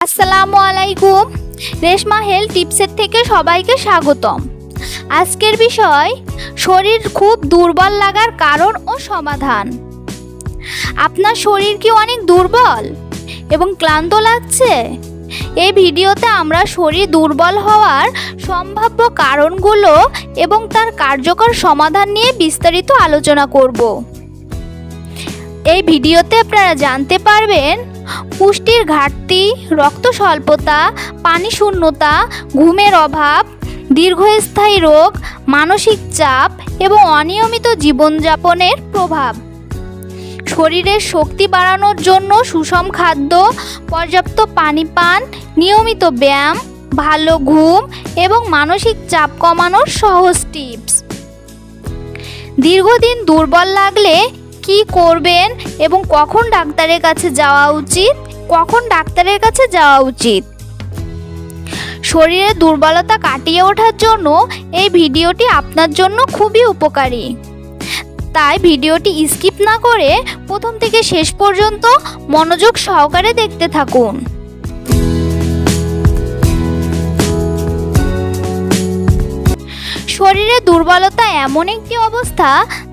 আসসালামু আলাইকুম। রেশমা হেলথ টিপসের থেকে সবাইকে স্বাগতম। আজকের বিষয়, শরীর খুব দুর্বল লাগার কারণ ও সমাধান। আপনার শরীর কি অনেক দুর্বল এবং ক্লান্ত লাগছে? এই ভিডিওতে আমরা শরীর দুর্বল হওয়ার সম্ভাব্য কারণগুলো এবং তার কার্যকর সমাধান নিয়ে বিস্তারিত আলোচনা করব। এই ভিডিওতে আপনারা জানতে পারবেন পুষ্টির ঘাটতি, রক্ত স্বল্পতা, পানি শূন্যতা, ঘুমের অভাব, দীর্ঘস্থায়ী রোগ, মানসিক চাপ এবং অনিয়মিত জীবনযাপনের প্রভাব। শরীরের শক্তি বাড়ানোর জন্য সুষম খাদ্য, পর্যাপ্ত পানি পান নিয়মিত ব্যায়াম, ভালো ঘুম এবং মানসিক চাপ কমানোর সহজ টিপস। দীর্ঘদিন দুর্বল লাগলে কি করবেন এবং কখন ডাক্তারের কাছে যাওয়া উচিত? কখন ডাক্তারের কাছে যাওয়া উচিত? শরীরের দুর্বলতা কাটিয়ে ওঠার জন্য এই ভিডিওটি আপনার জন্য খুবই উপকারী। তাই ভিডিওটি স্কিপ না করে প্রথম থেকে শেষ পর্যন্ত মনোযোগ সহকারে দেখতে থাকুন। শরীরে দুর্বলতা এমন একটি অবস্থা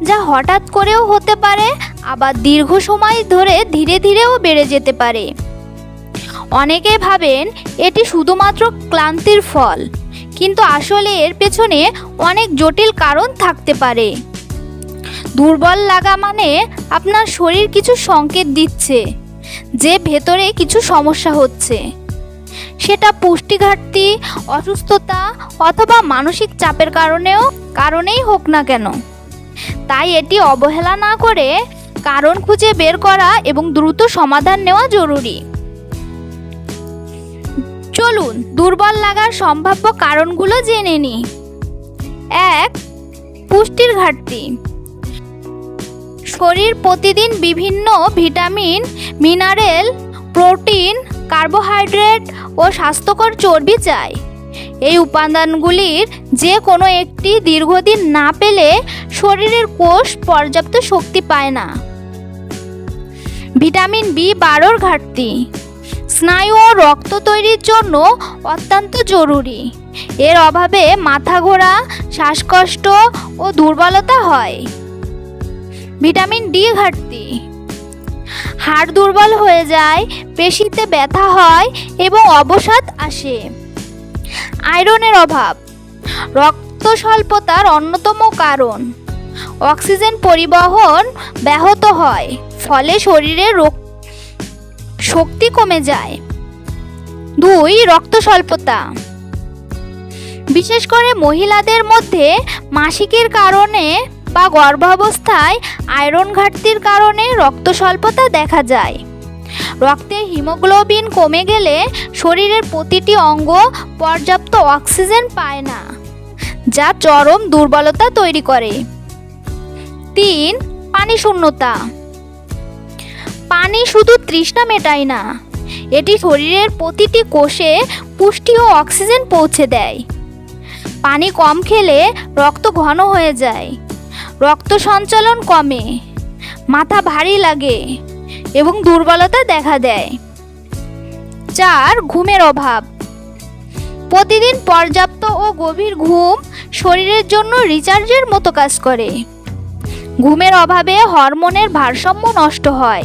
যা হঠাৎ করেও হতে পারে, আবার দীর্ঘ সময় ধরে ধীরে ধীরেও বেড়ে যেতে পারে। অনেকে ভাবেন এটি শুধুমাত্র ক্লান্তির ফল, কিন্তু আসলে এর পেছনে অনেক জটিল কারণ থাকতে পারে। দুর্বল লাগা মানে আপনার শরীর কিছু সংকেত দিচ্ছে, যে ভেতরে কিছু সমস্যা হচ্ছে। সেটা পুষ্টি ঘাটতি অসুস্থতা অথবা মানসিক চাপের কারণেও, কারণেই হোক না কেন। তাই এটি অবহেলা না করে কারণ খুঁজে বের করা এবং দ্রুত সমাধান নেওয়া জরুরি। চলুন, দুর্বল লাগার সম্ভাব্য কারণগুলো জেনে নিই। এক, পুষ্টির ঘাটতি। শরীর প্রতিদিন বিভিন্ন ভিটামিন, মিনারেল, প্রোটিন কার্বোহাইড্রেট ও স্বাস্থ্যকর চর্বি চাই। এই উপাদানগুলির যে কোনো একটি দীর্ঘদিন না পেলে শরীরের কোষ পর্যাপ্ত শক্তি পায় না। ভিটামিন বি বারোর ঘাটতি। স্নায়ু ও রক্ত তৈরির জন্য অত্যন্ত জরুরি। এর অভাবে মাথা ঘোরা, শ্বাসকষ্ট ও দুর্বলতা হয়। ভিটামিন ডি ঘাটতি। হাড় দুর্বল হয়ে যায়, পেশিতে ব্যথা হয় এবং অবসাদ আসে। আয়রনের অভাব। রক্ত স্বল্পতার অন্যতম কারণ। অক্সিজেন পরিবহন ব্যাহত হয়, ফলে শরীরে রোগ, শক্তি কমে যায়। দুই রক্ত স্বল্পতা বিশেষ করে মহিলাদের মধ্যে মাসিকের কারণে বা গর্ভাবস্থায় আয়রন ঘাটতির কারণে রক্ত স্বল্পতা দেখা যায়। রক্তে হিমোগ্লোবিন কমে গেলে শরীরের প্রতিটি অঙ্গ পর্যাপ্ত অক্সিজেন পায় না, যা চরম দুর্বলতা তৈরি করে। তিন, পানি শূন্যতা। পানি শুধু তৃষ্ণা মেটায় না, এটি শরীরের প্রতিটি কোষে পুষ্টি ও অক্সিজেন পৌঁছে দেয়। পানি কম খেলে রক্ত ঘন হয়ে যায়। রক্ত সঞ্চালন কমে, মাথা ভারী লাগে এবং দুর্বলতা দেখা দেয়। চার, ঘুমের অভাব। প্রতিদিন পর্যাপ্ত ও গভীর ঘুম শরীরের জন্য রিচার্জের মতো কাজ করে। ঘুমের অভাবে হরমোনের ভারসাম্য নষ্ট হয়।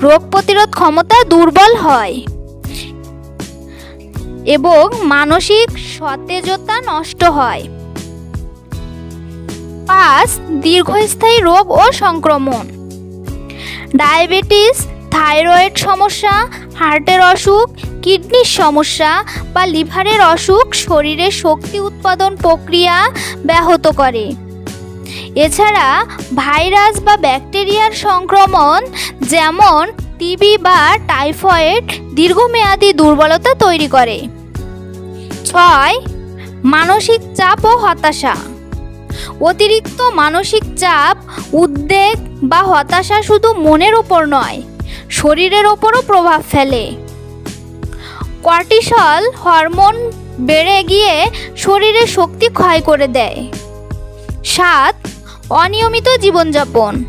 রোগ প্রতিরোধ ক্ষমতা দুর্বল হয় এবং মানসিক সতেজতা নষ্ট হয়। পাঁচ দীর্ঘস্থায়ী রোগ ও সংক্রমণ। ডায়াবেটিস, থাইরয়েড সমস্যা, হার্টের অসুখ, কিডনির সমস্যা বা লিভারের অসুখ শরীরের শক্তি উৎপাদন প্রক্রিয়া ব্যাহত করে। এছাড়া ভাইরাস বা ব্যাকটেরিয়ার সংক্রমণ যেমন টিবি বা টাইফয়েড দীর্ঘমেয়াদী দুর্বলতা তৈরি করে। ছয়, মানসিক চাপ ও হতাশা। অতিরিক্ত মানসিক চাপ, উদ্বেগ বা হতাশা শুধু মনের ওপর নয়, শরীরের ওপরও প্রভাব ফেলে। কর্টিসল হরমোন বেড়ে গিয়ে শরীরের শক্তি ক্ষয় করে দেয়। সাত, অনিয়মিত জীবনযাপন।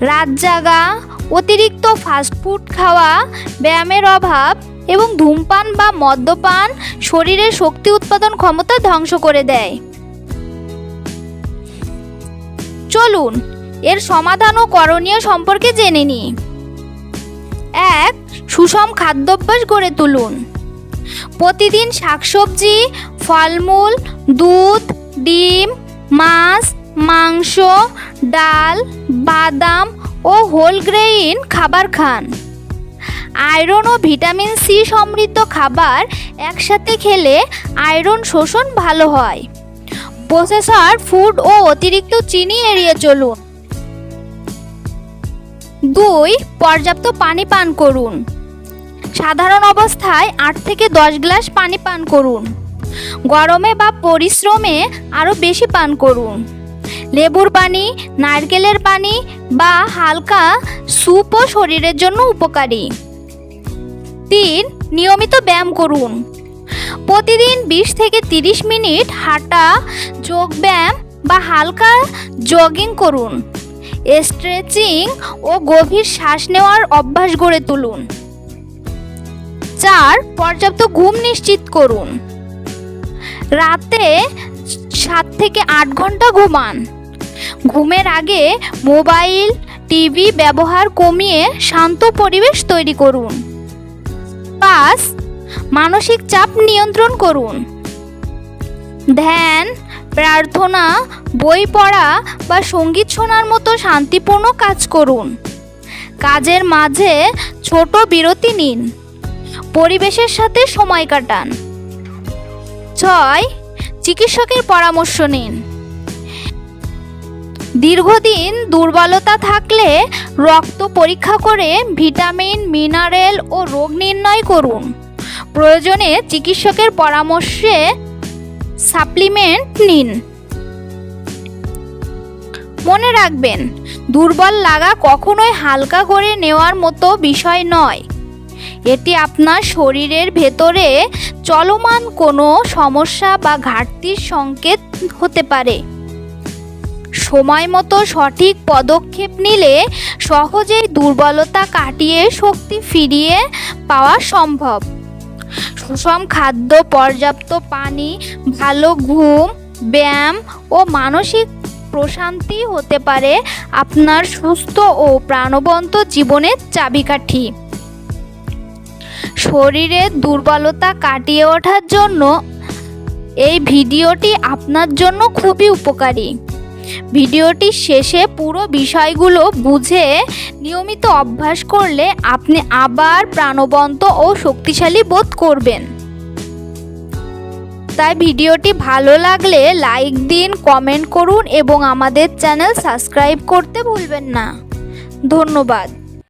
রাত জাগা, অতিরিক্ত ফাস্টফুড খাওয়া, ব্যায়ামের অভাব এবং ধূমপান বা মদ্যপান শরীরের শক্তি উৎপাদন ক্ষমতা ধ্বংস করে দেয়। চলুন, এর সমাধান ও করণীয় সম্পর্কে জেনে নিই। এক, সুষম খাদ্যাভ্যাস গড়ে তুলুন। প্রতিদিন শাকসবজি, ফলমূল, দুধ, ডিম, মাছ, মাংস, ডাল, বাদাম ও হোল গ্রেইন খাবার খান। আয়রন ও ভিটামিন সি সমৃদ্ধ খাবার একসাথে খেলে আয়রন শোষণ ভালো হয়। প্রসেসর, ফুড ও অতিরিক্ত চিনি এড়িয়ে চলুন। দুই, পর্যাপ্ত পানি পান করুন। সাধারণ অবস্থায় আট থেকে দশ গ্লাস পানি পান করুন। গরমে বা পরিশ্রমে আরও বেশি পান করুন। লেবুর পানি, নারকেলের পানি বা হালকা স্যুপও শরীরের জন্য উপকারী। তিন, নিয়মিত ব্যায়াম করুন। প্রতিদিন বিশ থেকে তিরিশ মিনিট হাঁটা, যোগব্যায়াম বা হালকা জগিং করুন। স্ট্রেচিং ও গভীর শ্বাস নেওয়ার অভ্যাস গড়ে তুলুন। চার, পর্যাপ্ত ঘুম নিশ্চিত করুন। রাতে সাত থেকে আট ঘণ্টা ঘুমান। ঘুমের আগে মোবাইল, টিভি ব্যবহার কমিয়ে শান্ত পরিবেশ তৈরি করুন। পাঁচ মানসিক চাপ নিয়ন্ত্রণ করুন। ধ্যান, প্রার্থনা, বই পড়া বা সংগীত শোনার মতো শান্তিপূর্ণ কাজ করুন। কাজের মাঝে ছোট বিরতি নিন। পরিবেশের সাথে সময় কাটান। ছয়, চিকিৎসকের পরামর্শ নিন। দীর্ঘদিন দুর্বলতা থাকলে রক্ত পরীক্ষা করে ভিটামিন, মিনারেল ও রোগ নির্ণয় করুন। প্রয়োজনে চিকিৎসকের পরামর্শে সাপ্লিমেন্ট নিন। মনে রাখবেন, দুর্বল লাগা কখনোই হালকা করে নেওয়ার মতো বিষয় নয়। এটি আপনার শরীরের ভেতরে চলমান কোনো সমস্যা বা ঘাটতির সংকেত হতে পারে। সময় মতো সঠিক পদক্ষেপ নিলে সহজেই দুর্বলতা কাটিয়ে শক্তি ফিরিয়ে পাওয়া সম্ভব। সুষম খাদ্য, পর্যাপ্ত পানি, ভালো ঘুম, ব্যায়াম ও মানসিক প্রশান্তি হতে পারে আপনার সুস্থ ও প্রাণবন্ত জীবনের চাবিকাঠি। শরীরের দুর্বলতা কাটিয়ে ওঠার জন্য এই ভিডিওটি আপনার জন্য খুবই উপকারী। ভিডিওটির শেষে পুরো বিষয়গুলো বুঝে নিয়মিত অভ্যাস করলে আপনি আবার প্রাণবন্ত ও শক্তিশালী বোধ করবেন। তাই ভিডিওটি ভালো লাগলে লাইক দিন, কমেন্ট করুন এবং আমাদের চ্যানেল সাবস্ক্রাইব করতে ভুলবেন না। ধন্যবাদ।